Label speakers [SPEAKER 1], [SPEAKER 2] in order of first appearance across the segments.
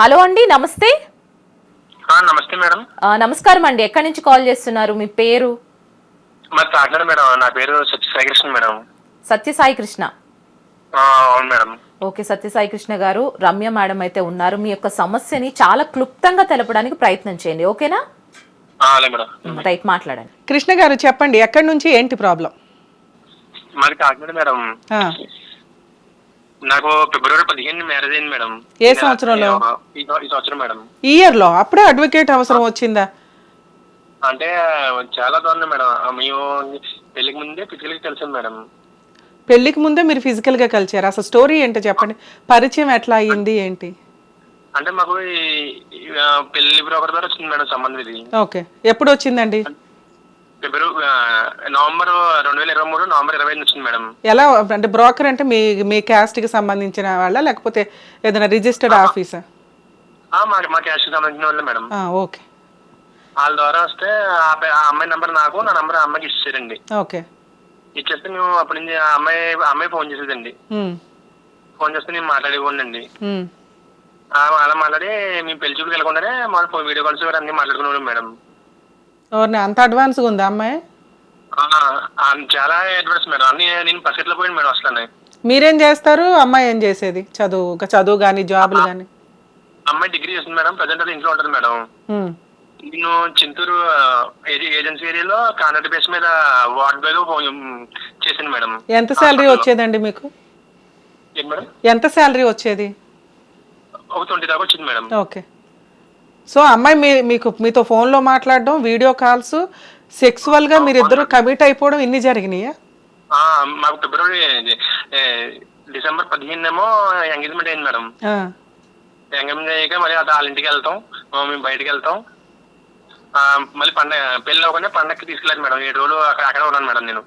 [SPEAKER 1] Hello అండి నమస్తే.
[SPEAKER 2] నమస్తే మేడం.
[SPEAKER 1] నమస్కారం అండి ఎక్కడి నుంచి కాల్ చేస్తున్నారు మీ పేరు?
[SPEAKER 2] కాకినాడ మేడం నా పేరు మేడం.
[SPEAKER 1] సత్యసాయి కృష్ణ
[SPEAKER 2] ఆ, అవును మేడం.
[SPEAKER 1] ఓకే సత్యసాయి కృష్ణ గారు రమ్య మేడం అయితే ఉన్నారు. మీ యొక్క సమస్యని చాలా క్లుప్తంగా తెలపడానికి ప్రయత్నం చేయండి ఓకేనా?
[SPEAKER 2] ఆ, అలాగే మేడం.
[SPEAKER 1] రైట్ మాట్లాడండి.
[SPEAKER 3] కృష్ణ గారు చెప్పండి ఎక్కడి నుంచి ఏంటి ప్రాబ్లం?
[SPEAKER 2] మరి కాకినాడ మేడం. నాకు ఫిబ్రవరి పదిహేను మ్యారేజ్ అయింది మేడం.
[SPEAKER 3] ఏ సంవత్సరంలో?
[SPEAKER 2] ఈ సంవత్సరం మేడం.
[SPEAKER 3] ఈ ఇయర్లో అప్పుడే అడ్వకేట్ అవసరం వచ్చిందా?
[SPEAKER 2] అంటే చాలా దారుణం మేడం. మేము పెళ్ళికి ముందే ఫిజికల్గా కలిసాం మేడం.
[SPEAKER 3] పెళ్ళికి ముందే మీరు ఫిజికల్గా కలిచారు అసలు స్టోరీ ఏంటో చెప్పండి. పరిచయం ఎట్లా అయ్యింది ఏంటి?
[SPEAKER 2] అంటే మాకు పెళ్ళి బ్రోకర్ ద్వారా వచ్చింది మేడం సంబంధం ఇది
[SPEAKER 3] ఓకే. ఎప్పుడు వచ్చిందండి?
[SPEAKER 2] ఫిబ్రవరి నవంబర్ రెండు వేల ఇరవై మూడు నవంబర్ ఇరవై ఐదు వచ్చింది మేడం.
[SPEAKER 3] ఎలా అంటే బ్రోకర్ అంటే మీ మీ caste కి సంబంధించిన వాళ్ళ? లేకపోతే ఏదైనా రిజిస్టర్డ్ ఆఫీసా?
[SPEAKER 2] మా మా క్యాష్ సంబంధించిన వాళ్ళే మేడం.
[SPEAKER 3] ఓకే.
[SPEAKER 2] వాళ్ళ ద్వారా వస్తే ఆ అమ్మాయి నంబర్ నాకు నా నంబర్ ఆ అమ్మాయికి ఇచ్చారండి
[SPEAKER 3] ఓకే.
[SPEAKER 2] ఇచ్చేస్తే మేము అప్పటి నుంచి ఆ అమ్మాయి అమ్మాయి ఫోన్ చేసేదండి. ఫోన్ చేస్తే నేను మాట్లాడేవాడినండి. అలా మాట్లాడి మేము పెళ్ళి చూపుకి వెళ్ళకుండానే మన వీడియో కాల్స్ అన్ని మాట్లాడుకునేవాళ్ళం మేడం.
[SPEAKER 3] అంత అడ్వాన్స్గా ఉందా అమ్మాయి?
[SPEAKER 2] చాలా అడ్వాన్స్ మేడం. అన్ని నేను పసిట్లో పోయింది మేడం అసలు
[SPEAKER 3] మీరేం చేస్తారు? అమ్మాయి ఏం చేసేది? చదువు చదువు కానీ జాబులు కానీ
[SPEAKER 2] అమ్మాయి డిగ్రీ చేస్తుంది మేడం. ప్రజెంట్ అయితే ఇంట్లో ఉంటుంది మేడం. నేను చింతూరు ఏజెన్సీ ఏరియాలో కాంట్రాక్ట్ బేస్ మీద వార్డ్ బాయ్ ఫోన్ చేసింది మేడం.
[SPEAKER 3] ఎంత శాలరీ వచ్చేదండి మీకు? ఎంత శాలరీ వచ్చేది?
[SPEAKER 2] ఒక ట్వంటీ దాకా వచ్చింది మేడం.
[SPEAKER 3] ఓకే. సో అమ్మాయి మీ మీకు మీతో ఫోన్లో మాట్లాడడం వీడియో కాల్స్ సెక్సువల్గా మీరిద్దరు కమిట్ అయిపోవడం ఇన్ని జరిగినాయా?
[SPEAKER 2] మాకు ఫిబ్రవరి డిసెంబర్ పదిహేను ఏమో ఎంగేజ్మెంట్ అయింది మేడం. ఎంగేజ్మెంట్ అయ్యాక మళ్ళీ అటు వాళ్ళ ఇంటికి వెళ్తాం మేము బయటికి వెళ్తాం. మళ్ళీ పండగ పెళ్ళి అవ్వకుండా పండగకి తీసుకెళ్ళారు మేడం. ఏడు రోజులు అక్కడ అక్కడ ఉన్నాను మేడం నేను.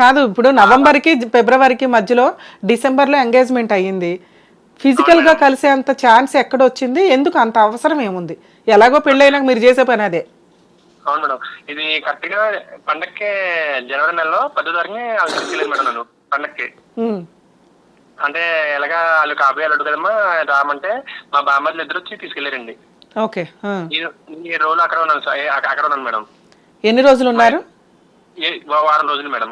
[SPEAKER 3] కాదు ఇప్పుడు నవంబర్కి ఫిబ్రవరికి మధ్యలో డిసెంబర్లో ఎంగేజ్మెంట్ అయ్యింది. ఫిజికల్గా కలిసేంత ఛాన్స్ ఎక్కడ వచ్చింది ఎందుకు అంత అవసరం ఏముంది? ఎలాగో పెళ్ళైనాక మీరు చేసే పని అదే.
[SPEAKER 2] అవును మేడం. ఇది కరెక్ట్గా పండగకి జనవరి నెలలో పదో తారీఖుని వాళ్ళు తీసుకెళ్ళారు మేడం నన్ను పండగకి
[SPEAKER 3] ఉమ్,
[SPEAKER 2] అంటే ఎలాగా వాళ్ళు కాబోయే అల్లుడు కదమ్మా రామంటే మా బామ్మర్లు ఇద్దరు వచ్చి తీసుకెళ్ళారండి
[SPEAKER 3] ఓకే.
[SPEAKER 2] ఈ రోజులు అక్కడ ఉన్నాను అక్కడ ఉన్నాను మేడం.
[SPEAKER 3] ఎన్ని రోజులు ఉన్నారు?
[SPEAKER 2] వారం రోజులు మేడం.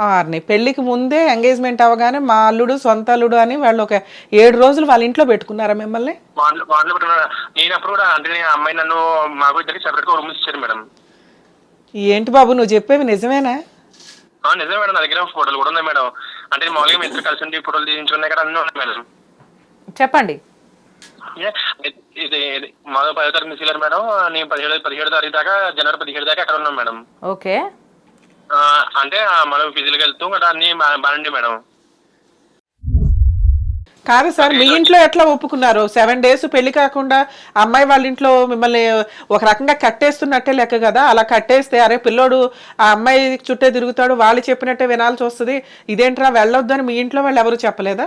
[SPEAKER 3] ఆర్ని. పెళ్ళికి ముందే ఎంగేజ్మెంట్ అవ్వగానే మా అల్లుడు సొంత అల్లుడు అని వాళ్ళు ఒక ఏడు రోజులు వాళ్ళ ఇంట్లో పెట్టుకున్నారా మిమ్మల్ని?
[SPEAKER 2] వాళ్ళు వాళ్ళు పెట్టుకున్న నేను అప్పుడు కూడా అంటే నేను అమ్మాయి నన్ను మాకు ఇద్దరికి సెపరేట్గా రూమ్ ఇచ్చారు మేడం.
[SPEAKER 3] ఏంటి బాబు నువ్వు చెప్పేవి నిజమేనా?
[SPEAKER 2] ఆ, నిజమే మేడం. నా దగ్గర ఫోటోలు కూడా ఉన్నాయి మేడం. అంటే మామూలుగా మీ ఇద్దరు కలిసి ఉండి ఫోటోలు తీయించుకున్నాయి కదా అన్నీ ఉన్నాయి మేడం.
[SPEAKER 1] చెప్పండి.
[SPEAKER 2] ఏ, ఇది ఇది మాకు పదో తారీఖు మేడం. నేను పదిహేడు పదిహేడు తారీఖు దాకా జనవరి పదిహేడు దాకా అక్కడ ఉన్నాం మేడం.
[SPEAKER 1] ఓకే.
[SPEAKER 2] అంటే మనం ఫిజికల్గా వెళ్తాం అన్ని బా- బాగుండి మేడం.
[SPEAKER 3] కాదు సార్ మీ ఇంట్లో ఎట్లా ఒప్పుకున్నారు? సెవెన్ డేస్ పెళ్ళి కాకుండా అమ్మాయి వాళ్ళ ఇంట్లో మిమ్మల్ని ఒక రకంగా కట్టేస్తున్నట్టే లెక్క కదా? అలా కట్టేస్తే అరే పిల్లోడు ఆ అమ్మాయి చుట్టే తిరుగుతాడు వాళ్ళు చెప్పినట్టే వినాల్సి వస్తుంది. ఇదేంట్రా వెళ్ళొద్దు అని మీ ఇంట్లో వాళ్ళు ఎవరు చెప్పలేదా?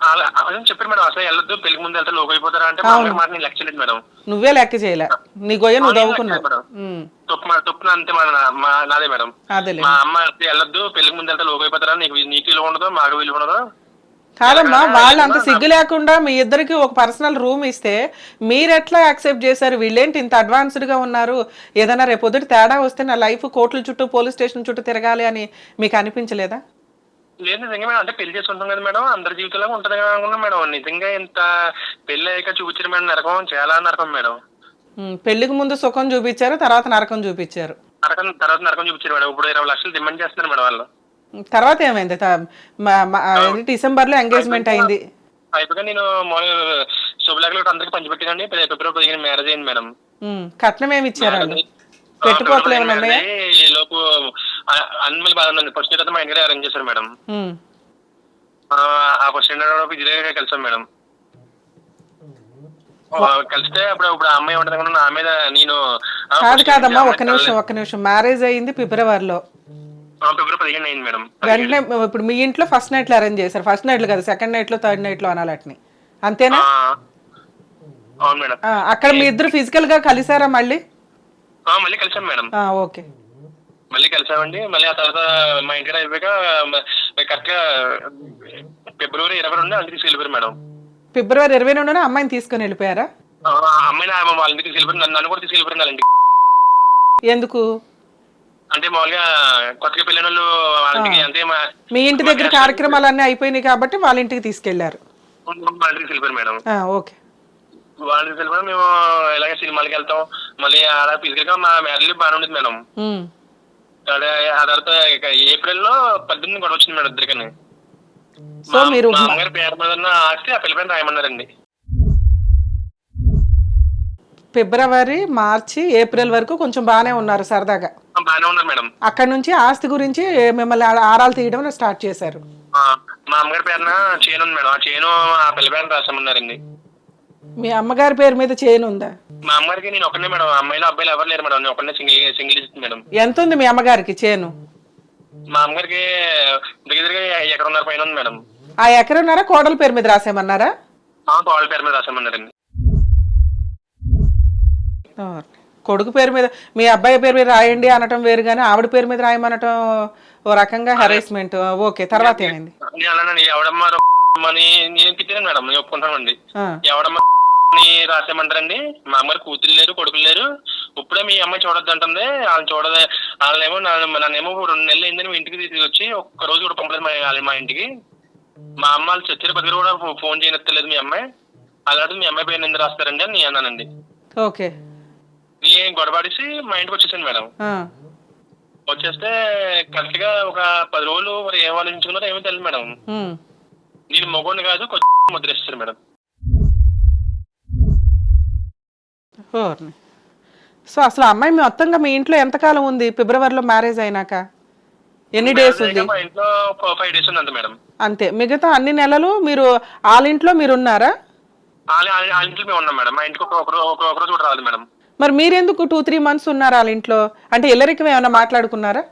[SPEAKER 2] అదే చెప్పారు మేడం అసలు వెళ్ళొద్దు పెళ్ళికి ముందు వెళ్తే లోకి అయిపోతారా అంటే మాట నేను లెక్క చేయలేదు మేడం.
[SPEAKER 3] నువ్వే లెక్క చేయలే. నీ గొయ్య నువ్వు దవ్వుకున్నావు.
[SPEAKER 2] తప్పు తప్పున అంతే మా నాదే మేడం. మా అమ్మ వెళ్ళొద్దు పెళ్ళికి ముందు వెళ్తే లోకి అయిపోతారా నీకు నీకు విలువ ఉండదు మాకు విలువ ఉండదు?
[SPEAKER 3] కాదమ్మా వాళ్ళు అంత సిగ్గు లేకుండా మీ ఇద్దరికి ఒక పర్సనల్ రూమ్ ఇస్తే మీరు ఎట్లా యాక్సెప్ట్ చేశారు? వీళ్ళేంటి ఇంత అడ్వాన్స్డ్గా ఉన్నారు? ఏదైనా రేపొద్దుటి తేడా వస్తే నా లైఫ్ కోర్టుల చుట్టూ పోలీస్ స్టేషన్ చుట్టూ తిరగాలి అని మీకు అనిపించలేదా?
[SPEAKER 2] లేదు నిజంగా మేడం అంటే పెళ్ళి చేసుకుంటాం కదా మేడం అందరి జీవితంలో ఉంటది కదా అనుకున్నాం మేడం. నిజంగా ఇంత పెళ్ళి అయ్యాక చూపించారు మేడం నరకం చాలా నరకం మేడం.
[SPEAKER 3] పెళ్ళికి ముందు సుఖం చూపించారు తర్వాత నరకం చూపించారు.
[SPEAKER 2] నరకం తర్వాత నరకం చూపించారు మేడం. ఇప్పుడు ఇరవై లక్షలు డిమాండ్ చేస్తున్నారు మేడం వాళ్ళు.
[SPEAKER 3] తర్వాత ఏమైంది? అది డిసెంబర్లో ఎంగేజ్మెంట్ అయింది.
[SPEAKER 2] అయిపోగా నేను శుభలేఖలు అందరికి పంచిపెట్టినండి. ఫిబ్రవరి పదిహేను మ్యారేజ్ అయింది మేడం.
[SPEAKER 3] కట్నం ఏమి ఇచ్చారు
[SPEAKER 2] ఈ లోపు అన్ని మళ్ళీ బాగా ఉందండి ఫస్ట్ అయితే మా ఇంటికి అరేంజ్ చేశారు మేడం. ఆ, ఫస్ట్ విజయ్ కలిసాం మేడం. కలిస్తే అప్పుడు ఇప్పుడు అమ్మాయి ఉంటుంది నా మీద నేను
[SPEAKER 3] కాదు కాదమ్మా ఒక్క నిమిషం ఒక్క నిమిషం. మ్యారేజ్ అయింది ఫిబ్రవరిలో.
[SPEAKER 2] ఫిబ్రవరి పదిహేను అయింది మేడం.
[SPEAKER 3] వెంటనే ఇప్పుడు మీ ఇంట్లో ఫస్ట్ నైట్లు అరేంజ్ చేశారు. ఫస్ట్ నైట్లు కదా సెకండ్ నైట్లో థర్డ్ నైట్లో అనాలి అట్ని అంతేనా? అక్కడ మీ ఇద్దరు ఫిజికల్గా కలిసారా మళ్ళీ?
[SPEAKER 2] మళ్ళీ కలిసాం మేడం.
[SPEAKER 3] ఓకే.
[SPEAKER 2] మళ్ళీ కలిసామండి. మళ్ళీ ఆ తర్వాత మా ఇంటికి అయిపోయాక కరెక్ట్గా ఫిబ్రవరి ఇరవై రెండు వాళ్ళ ఇంటికి వెళ్ళిపోయారు మేడం.
[SPEAKER 3] ఫిబ్రవరి ఇరవై రెండున అమ్మాయిని తీసుకొని వెళ్ళిపోయారా?
[SPEAKER 2] అమ్మాయిని వాళ్ళ ఇంటికి తీసుకెళ్ళిపోయారు నన్ను కూడా తీసుకెళ్ళిపోయారు వాళ్ళ ఇంటికి
[SPEAKER 3] ఎందుకు?
[SPEAKER 2] అంటే మామూలుగా కొత్తగా పెళ్ళిన వాళ్ళు వాళ్ళ ఇంటికి అంటే మా
[SPEAKER 3] ఇంటి దగ్గర కార్యక్రమాలన్నీ అయిపోయినాయి కాబట్టి వాళ్ళ ఇంటికి తీసుకెళ్ళారు.
[SPEAKER 2] వాళ్ళ ఇంటికి వెళ్ళిపోయారు మేడం.
[SPEAKER 3] ఓకే.
[SPEAKER 2] వాళ్ళ ఇంటికి వెళ్ళిపోయారు మేము ఇలాగే సినిమాలకి వెళ్తాం. మళ్ళీ అలా ఫిజికల్గా మా మ్యారేజ్ బాగానే ఉండేది మేడం. ఆ తర్వాత ఇక ఏప్రిల్లో పద్దెనిమిది కూడా వచ్చింది మేడం ఇద్దరికని.
[SPEAKER 3] సో మీరు
[SPEAKER 2] మా అమ్మగారి పేరు మీద ఉన్న ఆస్తి ఆ పిల్ల పైన రాయమన్నారండి.
[SPEAKER 3] ఫిబ్రవరి మార్చి ఏప్రిల్ వరకు కొంచెం బాగానే ఉన్నారు సరదాగా.
[SPEAKER 2] బాగానే ఉన్నారు మేడం.
[SPEAKER 3] అక్కడ నుంచి ఆస్తి గురించి మిమ్మల్ని ఆరాలు తీయడం స్టార్ట్ చేశారు.
[SPEAKER 2] మా అమ్మగారి పేరున చేను ఉంది మేడం. ఆ చేను ఆ పిల్ల పేరున రాసామన్నారండి
[SPEAKER 3] మీ అమ్మగారి పేరు మీద చేయను ఉందా
[SPEAKER 2] మా అమ్మగారికి నేను ఒకనే మేడం. అమ్మాయిలు అబ్బాయిలు ఎవరు లేరు మేడం. నేను ఒకనే సింగిల్ సింగిల్ మేడం.
[SPEAKER 3] ఎంత ఉంది మీ అమ్మగారికి? చేను?
[SPEAKER 2] మా అమ్మగారికి దగ్గర దగ్గర ఎకరన్నర పైన ఉంది మేడం.
[SPEAKER 3] ఆ ఎకరన్నారా కోడల పేరు మీద రాసేమన్నారా
[SPEAKER 2] వాళ్ళ పేరు మీద రాసామన్నారండి
[SPEAKER 3] కొడుకు పేరు మీద మీ అబ్బాయి పేరు మీద రాయండి అనటం వేరు కానీ ఆవిడ పేరు మీద రాయమనటం ఓ రకంగా హెరాస్మెంట్ ఓకే తర్వాత ఏమైంది?
[SPEAKER 2] నేను అన్నానండి ఎవడమ్మా అని నేను తిట్టాను మేడం.
[SPEAKER 3] ఆ,
[SPEAKER 2] ఎవడమ్మా రాసేమంటారండి మా అమ్మగారు కూతురు లేరు కొడుకులు లేరు. ఇప్పుడే మీ అమ్మాయి చూడొద్దు అంటుంది వాళ్ళని చూడదు వాళ్ళేమో నన్ను- నన్నేమో రెండు నెలలు అయిందని మీ ఇంటికి తీసుకొచ్చి ఒక్క రోజు కూడా పంపలేదు మా వాళ్ళ మా ఇంటికి. మా అమ్మ వాళ్ళు చచ్చిన కూడా ఫోన్ చేయనెత్తలేదు మీ అమ్మాయి అలాంటి మీ అమ్మాయి పేరు ఎందుకు రాస్తారండి అని నేను అన్నానండి.
[SPEAKER 3] ఓకే.
[SPEAKER 2] నేను గొడవడిసి మా ఇంటికి వచ్చేసాను మేడం. వచ్చేస్తే కరెక్ట్గా ఒక పది రోజులు మరి ఏం ఆలోచించుకున్నారో ఏమో తెలియదు మేడం. నేను మొగోడిని కాదు కొంచెం ముద్రేస్తారు మేడం.
[SPEAKER 3] ఓర్ని. సో అసలు అమ్మాయి మొత్తంగా మీ ఇంట్లో ఎంతకాలం ఉంది? ఫిబ్రవరిలో మ్యారేజ్ అయినాక. ఎన్ని డేస్ ఉంది?
[SPEAKER 2] మా ఇంట్లో ఫైవ్ డేస్ ఉంది అంత మేడం.
[SPEAKER 3] అంతే. మిగతా అన్ని నెలలు మీరు వాళ్ళ ఇంట్లో మీరు ఉన్నారా?
[SPEAKER 2] వాళ్ళ వాళ్ళ- వాళ్ళ ఇంట్లో మేము ఉన్నాం మేడం. మా ఇంటికి ఒక ఒక రో- ఒక ఒక రోజు కూడా రాలేదు మేడం.
[SPEAKER 3] మరి మీరెందుకు టూ త్రీ మంత్స్ ఉన్నారు వాళ్ళ ఇంట్లో? అంటే ఇల్లరికం ఏమైనా మాట్లాడుకున్నారా?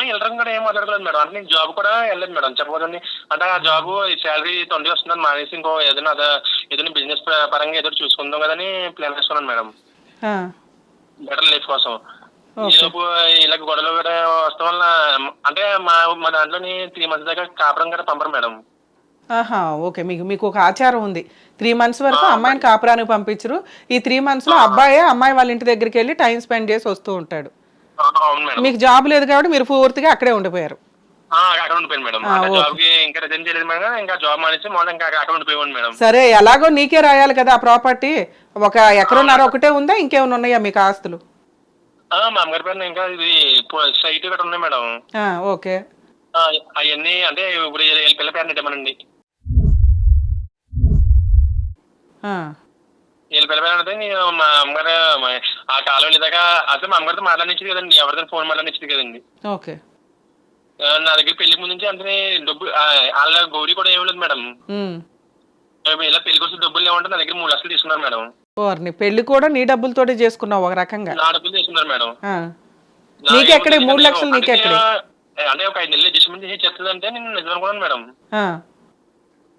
[SPEAKER 2] వెళ్ళడం కూడా ఏం మాట్లాడలేదు మేడం. అంటే నేను జాబ్ కూడా వెళ్ళలేదు మేడం. చెప్పబోదండి అంటే ఆ జాబ్ శాలరీ ట్వంటీ వస్తుందని మానేసి ఇంకో ఏదైనా అదే ఏదైనా బిజినెస్ పరంగా ఏదో చూసుకుందాం కదని ప్లాన్ వేసుకున్నాను మేడం. బెటర్ లైఫ్ కోసం. ఈలోపు ఇలా గొడవలు కూడా వస్తాం వల్ల అంటే మా మా దాంట్లోని త్రీ మంత్స్ దాకా కాపురం కూడా పంపరు మేడం.
[SPEAKER 3] ఆహా ఓకే. మీకు మీకు ఒక ఆచారం ఉంది. త్రీ మంత్స్ వరకు అమ్మాయిని కాపురానికి పంపించరు. ఈ త్రీ మంత్స్లో అబ్బాయే అమ్మాయి వాళ్ళ ఇంటి దగ్గరికి వెళ్ళి టైం స్పెండ్ చేసి వస్తూ ఉంటాడు. మీకు జాబ్ లేదు కాబట్టి మీరు పూర్తిగా అక్కడే ఉండిపోయారు.
[SPEAKER 2] అక్కడ మేడం. అంటే జాబ్కి ఇంకా రిజైన్ చేయలేదు మేడం ఇంకా జాబ్ మానేసి ఇంకా అక్కడ ఉండిపోయాను మేడం.
[SPEAKER 3] సరే ఎలాగో నీకే రాయాలి కదా ఆ ప్రాపర్టీ. ఒక ఎకరన్నర ఒకటే ఉందా? ఇంకేమైనా ఉన్నాయా మీకు ఆస్తులు?
[SPEAKER 2] మా అమ్మగారి పేరున ఇంకా ఇది సైట్ ఉన్నాయి మేడం.
[SPEAKER 3] ఓకే.
[SPEAKER 2] అవన్నీ అంటే ఇప్పుడు పిల్ల పేరు వీళ్ళ పిల్ల పేరు అంటే మా అమ్మగారు ఆ కాలం వెళ్ళేదాకా అసలు మా అమ్మగారితో మాట్లాడించింది కదండి. ఎవరితో ఫోన్ మాట్లాడించింది కదండి.
[SPEAKER 3] ఓకే.
[SPEAKER 2] నా దగ్గర పెళ్ళికి ముందు నుంచి అంటే డబ్బు వాళ్ళ గౌరీ కూడా ఏమి లేదు మేడం. ఇలా పెళ్ళికి వచ్చి డబ్బులు ఏమంటే నా దగ్గర మూడు లక్షలు తీసుకున్నారు మేడం.
[SPEAKER 3] ఓర్ని పెళ్ళి కూడా నీ డబ్బులతోటే చేసుకున్నావు ఒక రకంగా?
[SPEAKER 2] నా డబ్బులు తీసుకున్నారు మేడం.
[SPEAKER 3] నీకెక్కడే? మూడు. లక్షలు
[SPEAKER 2] అంటే
[SPEAKER 3] నీకెక్కడే?
[SPEAKER 2] అంటే ఒక ఐదు నెలలు అడ్జస్ట్మెంట్ చేసి చెప్తుందంటే నేను నిజం అనుకున్నాను మేడం.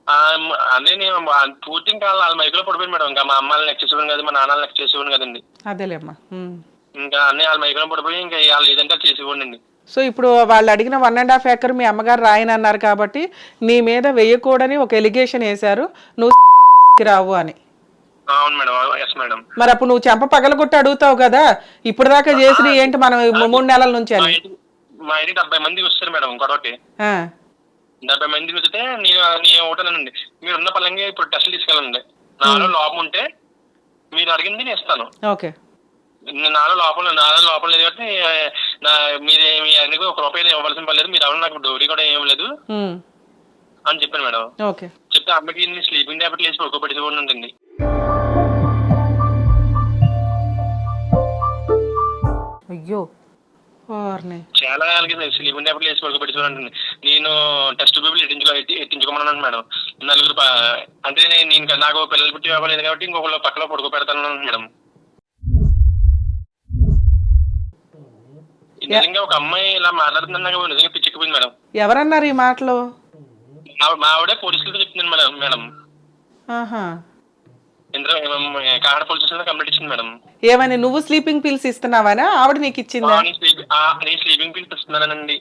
[SPEAKER 2] అదే నేను పూర్తి ఇంకా వాళ్ళ మైకులో పడిపోయింది మేడం. ఇంకా మా అమ్మ వాళ్ళని లెక్క చేసేవాను కదా మా నాన్న చేసేవాను కదండి.
[SPEAKER 3] అదేలేమ్మా.
[SPEAKER 2] ఇంకా అన్ని వాళ్ళ మైకులో పడిపోయి ఇంకా వాళ్ళు ఏదంటే చేసేవాడిని
[SPEAKER 3] సో ఇప్పుడు వాళ్ళు అడిగిన వన్ అండ్ హాఫ్ ఏకర్ మీ అమ్మగారు రాయనన్నారు కాబట్టి నీ మీద వేయకూడని ఒక ఎలిగేషన్ వేశారు నువ్వు రావు అని.
[SPEAKER 2] అవును మేడం ఎస్ మేడం.
[SPEAKER 3] మరి అప్పుడు నువ్వు చెంప పగలగొట్టి అడుగుతావు కదా ఇప్పుడు దాకా చేసిన ఏంటి మనం మూడు నెలల నుంచి అని?
[SPEAKER 2] మా ఇంటికి డెబ్బై మంది వస్తారు మేడం గొడవకి.
[SPEAKER 3] ఆ,
[SPEAKER 2] డెబ్బై మందికి వస్తే నేను నేను ఒకటేనండి మీరు ఉన్న పలంగా ఇప్పుడు టెస్ట్లు తీసుకెళ్ళండి. నాలో లోపం ఉంటే మీరు అడిగింది నేను ఇస్తాను.
[SPEAKER 3] ఓకే.
[SPEAKER 2] నాలో లోపల నాలో లోపం లేదు కాబట్టి నా మీరు మీ అన్ని ఒక రూపాయి ఇవ్వాల్సిన పని లేదు. మీరు ఎవరు నాకు డోరీ కూడా ఏం లేదు అని చెప్పాను మేడం. చెప్తే అమ్మకి స్లీపింగ్ ట్యాబ్లెట్ వేసి పడుకోబెట్టి కూడా చాలా వాళ్ళకి స్లీపింగ్ ట్యాబ్లెట్ వేసి ఉంటుంది నేను టెస్ట్ పేపర్లు ఎట్టించుకో ఎట్టి- ఎట్టించుకోమన్నాను మేడం. నలుగురు అంటే నేను ఇంకా నాకు పిల్లలు పుట్టి అవ్వలేదు కాబట్టి ఇంకొకళ్ళు పక్కలో పడుకోబెడతాను మేడం. నిజంగా ఒక అమ్మాయి ఇలా మాట్లాడుతుందని నాకు నిజంగా పిచ్చెక్కిపోయింది మేడం.
[SPEAKER 3] ఎవరన్నారు ఈ మాటలు?
[SPEAKER 2] మా- మా ఆవిడే పోలీసులతో చెప్తుంది మేడం మేడం.
[SPEAKER 3] ఆహా
[SPEAKER 2] Indra Kakinada police station complaint ఇచ్చింది మేడం.
[SPEAKER 3] ఏమని నువ్వు స్లీపింగ్ పిల్స్ ఇస్తున్నావానా? ఆవిడ నీకు ఇచ్చిందా?
[SPEAKER 2] నేను నేను స్లీపింగ్ పిల్స్ ఇస్తున్నానండి.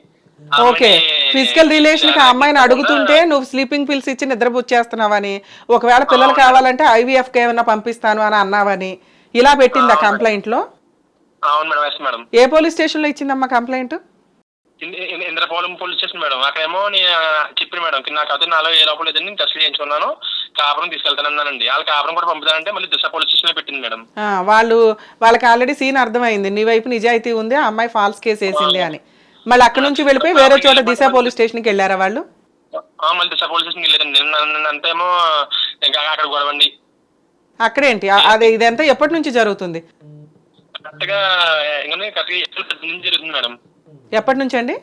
[SPEAKER 3] ఓకే. ఫిజికల్ రిలేషన్కి ఆ అమ్మాయిని అడుగుతుంటే నువ్వు స్లీపింగ్ పిల్స్ ఇచ్చి నిద్రపుచ్చేస్తున్నావని ఒకవేళ పిల్లలు కావాలంటే ఐవీఎఫ్కి ఏమైనా పంపిస్తాను అని అన్నావని ఇలా పెట్టిందా కంప్లైంట్లో
[SPEAKER 2] అవును మేడం ఎస్ మేడం.
[SPEAKER 3] ఏ పోలీస్ స్టేషన్లో ఇచ్చిందమ్మా complaint
[SPEAKER 2] Indrapalem police station madam. అక్కడేమో నేను చెప్పిన మేడం నాకు అదే నాలో ఏ లోపల లేదని నేను టెస్ట్ చేయించుకున్నాను. కాపురం తీసుకెళ్తానన్నానండి. వాళ్ళ కాపురం కూడా పంపుతానంటే మళ్ళీ దిశ పోలీస్ స్టేషన్లో పెట్టింది మేడం.
[SPEAKER 3] ఆ, వాళ్ళు వాళ్ళకి ఆల్రెడీ సీన్ అర్థమైంది. నీ వైపు నిజాయితీ ఉంది ఆ అమ్మాయి ఫాల్స్ కేసు వేసింది అని. మళ్ళీ అక్కడ నుంచి వెళ్ళిపోయి వేరే చోట దిశ పోలీస్ స్టేషన్కి వెళ్ళారా వాళ్ళు?
[SPEAKER 2] ఆ, మళ్ళీ దిశ పోలీస్ నిన్న నిన్న అంతేమో ఇంకా అక్కడ గొడవండి.
[SPEAKER 3] అక్కడేంటి? ఆ- అదే ఇదంతా ఎప్పటి నుంచి జరుగుతుంది?
[SPEAKER 2] ఇంకా నుంచి జరుగుతుంది మేడం?
[SPEAKER 3] ఎప్పటి నుంచి అండి?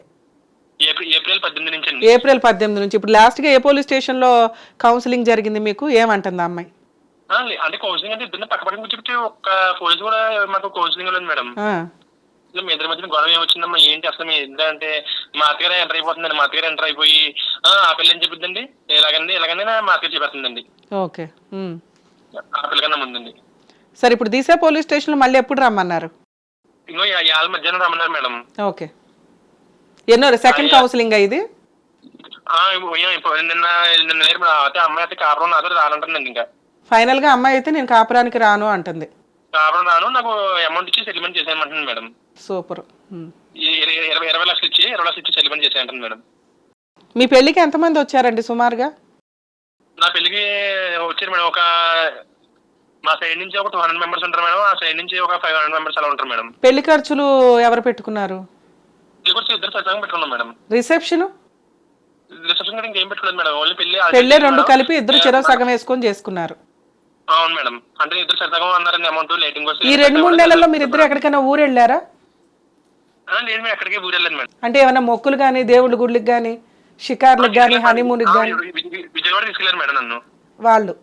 [SPEAKER 2] ఏప్రిల్ పద్దెనిమిది నుంచి
[SPEAKER 3] ఇప్పుడు లాస్ట్గా ఏ పోలీస్ స్టేషన్లో కౌన్సిలింగ్ జరిగింది మీకు? ఏమంటుంది అమ్మాయి?
[SPEAKER 2] అంటే కౌన్సిలింగ్ అంటే ఇద్దరు పక్క పక్కన కూర్చోబెట్టి ఒక్క పోలీసు కూడా మాకు కౌన్సిలింగ్ లేదు మేడం. అసలు మీ ఇద్దరి మధ్యన గొడవ ఏమొచ్చిందమ్మా? ఏంటి అసలు మీ ఇద్దరు అంటే మా అత్తగారు ఎంటర్ అయిపోతుందండి. మా అత్తగారు ఎంటర్ అయిపోయి "ఆ, పిల్ల ఏం చెప్పిందండి ఇలాగండి ఇలాగండి నా మా అత్తగారు చెప్పేస్తుందండి.
[SPEAKER 3] ఓకే.
[SPEAKER 2] ఆ పిల్లకన్నా ముందండి.
[SPEAKER 3] సరే ఇప్పుడు దిశ పోలీస్ స్టేషన్లో మళ్ళీ ఎప్పుడు రమ్మన్నారు?
[SPEAKER 2] ఇంకో యాళ్ళ మధ్యాహ్నం రమ్మన్నారు మేడం.
[SPEAKER 3] ఓకే. ఎన్నో సెకండ్ కౌన్సిలింగ్ ఇది?
[SPEAKER 2] నిన్న నిన్న అమ్మాయి అయితే కాపురం నాతో రానంటుందండి ఇంకా.
[SPEAKER 3] ఫైనల్గా అమ్మాయి అయితే నేను కాపురానికి రాను అంటుంది.
[SPEAKER 2] కాపురం రాను నాకు అమౌంట్ ఇచ్చి సెటిల్మెంట్ చేసేయమంటుంది మేడం.
[SPEAKER 3] సూపర్.
[SPEAKER 2] ఇరవై ఇరవై లక్షలు ఇచ్చి ఇరవై లక్షలు ఇచ్చి సెటిల్మెంట్ చేసేయంటుంది మేడం.
[SPEAKER 3] మీ పెళ్ళికి ఎంతమంది వచ్చారండి సుమారుగా?
[SPEAKER 2] నా పెళ్ళికి వచ్చారు మేడం ఒక మా సైడ్ నుంచి ఒక టూ హండ్రెడ్ మెంబర్స్ ఉంటారు మేడం ఆ సైడ్ నుంచి ఒక ఫైవ్ హండ్రెడ్ మెంబర్స్ అలా ఉంటారు మేడం.
[SPEAKER 3] పెళ్ళి ఖర్చులు ఎవరు పెట్టుకున్నారు?
[SPEAKER 2] కూడా ఇద్దరు సత్సంగం పెట్టుకున్నాం మేడం.
[SPEAKER 3] రిసెప్షన్?
[SPEAKER 2] రిసెప్షన్ కూడా ఇంకేం పెట్టుకోలేదు మేడం. ఓన్లీ పెళ్ళి
[SPEAKER 3] పెళ్ళే రెండు కలిపి ఇద్దరు చెరో సగం వేసుకొని చేసుకున్నారు.
[SPEAKER 2] అవును మేడం. అంటే ఇద్దరు సత్సంగం అన్నారండి అమౌంట్ లేటింగ్
[SPEAKER 3] ఈ రెండు మూడు నెలల్లో మీరు ఇద్దరు ఎక్కడికైనా ఊరు వెళ్ళారా?
[SPEAKER 2] లేదు మేడం ఎక్కడికి ఊరెళ్ళలేదు మేడం.
[SPEAKER 3] అంటే ఏమైనా మొక్కులు కానీ దేవుళ్ళ గుళ్ళకి కానీ షికార్లకు కానీ హనీమూన్కి కానీ
[SPEAKER 2] విజయవాడ తీసుకెళ్ళారు మేడం నన్ను.
[SPEAKER 3] వాళ్ళు.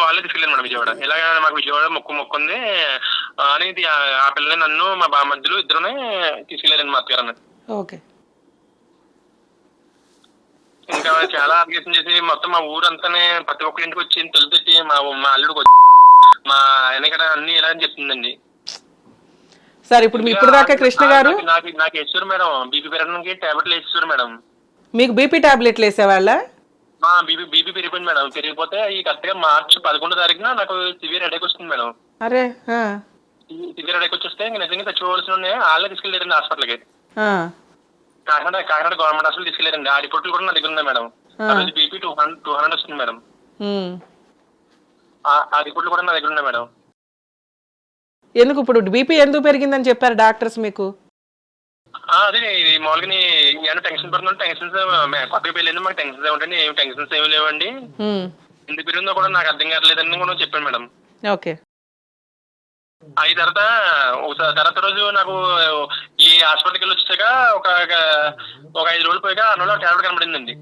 [SPEAKER 2] వాళ్ళే తీసుకెళ్ళారు మేడం విజయవాడ. ఇలాగ మాకు విజయవాడ మొక్కు మొక్కు ఉంది ఆ, పిల్లని నన్ను మా బా మధ్యలో ఇద్దరునే తీసుకెళ్ళారండి మా అత్తగారు అన్నది
[SPEAKER 3] ఓకే.
[SPEAKER 2] ఇంకా చాలా అప్లికేషన్ చేసి మొత్తం మా ఊరంతానే ప్రతి ఒక్క ఇంటికి వచ్చి తొలి తెచ్చి మా మా అల్లుడికి వచ్చి మా వెనకడ అన్ని ఇలా అని చెప్తుందండి.
[SPEAKER 3] సరే ఇప్పుడు మీ ఇప్పుడు దాకా కృష్ణ గారు?
[SPEAKER 2] నాకు- నాకు వేస్తారు మేడం. బీపీ పెరగడానికి టాబ్లెట్లు వేస్తారు మేడం.
[SPEAKER 3] మీకు బీపీ టాబ్లెట్లు వేసేవాళ్ళ?
[SPEAKER 2] బీపీ బీపీ పెరిగిపోయింది మేడం. పెరిగిపోతే ఈ కరెక్ట్గా మార్చి పదకొండో తారీఖున నాకు సివియర్ హెడేక్ వస్తుంది మేడం.
[SPEAKER 3] అరే
[SPEAKER 2] సివియర్ హెడేక్ వచ్చేస్తే ఇంకా నిజంగా చచ్చిపోవాల్సిన వాళ్ళే తీసుకెళ్ళారండి హాస్పిటల్కి. కాకినాడ కాకినాడ గవర్నమెంట్ హాస్పిటల్ తీసుకెళ్ళారండి. ఆ రిపోర్ట్లు కూడా నా దగ్గర ఉన్నాయి madam. BP two hundred two hundred వస్తుంది మేడం. ఆ- రిపోర్ట్లు కూడా నా దగ్గర ఉన్నాయి మేడం.
[SPEAKER 3] ఎందుకు ఇప్పుడు బీపీ ఎందుకు పెరిగిందని చెప్పారు డాక్టర్స్ మీకు?
[SPEAKER 2] అదే మామూలుగా ఏమైనా టెన్షన్ పడుతుంటే టెన్షన్స్ కొత్తగా పెళ్ళింది మాకు టెన్షన్స్ ఏమిటండి ఏం టెన్షన్స్ ఏమి లేవండి. ఎందుకు పెరిగిందో కూడా నాకు అర్థం కావట్లేదని కూడా చెప్పాను మేడం.
[SPEAKER 3] ఓకే.
[SPEAKER 2] అయిన తర్వాత ఒకసారి తర్వాత రోజు నాకు ఈ హాస్పిటల్కి వెళ్ళి వచ్చాక ఒక ఒక ఐదు రోజులు పోయాక రోజు టాబ్లెట్ కనబడిందండి.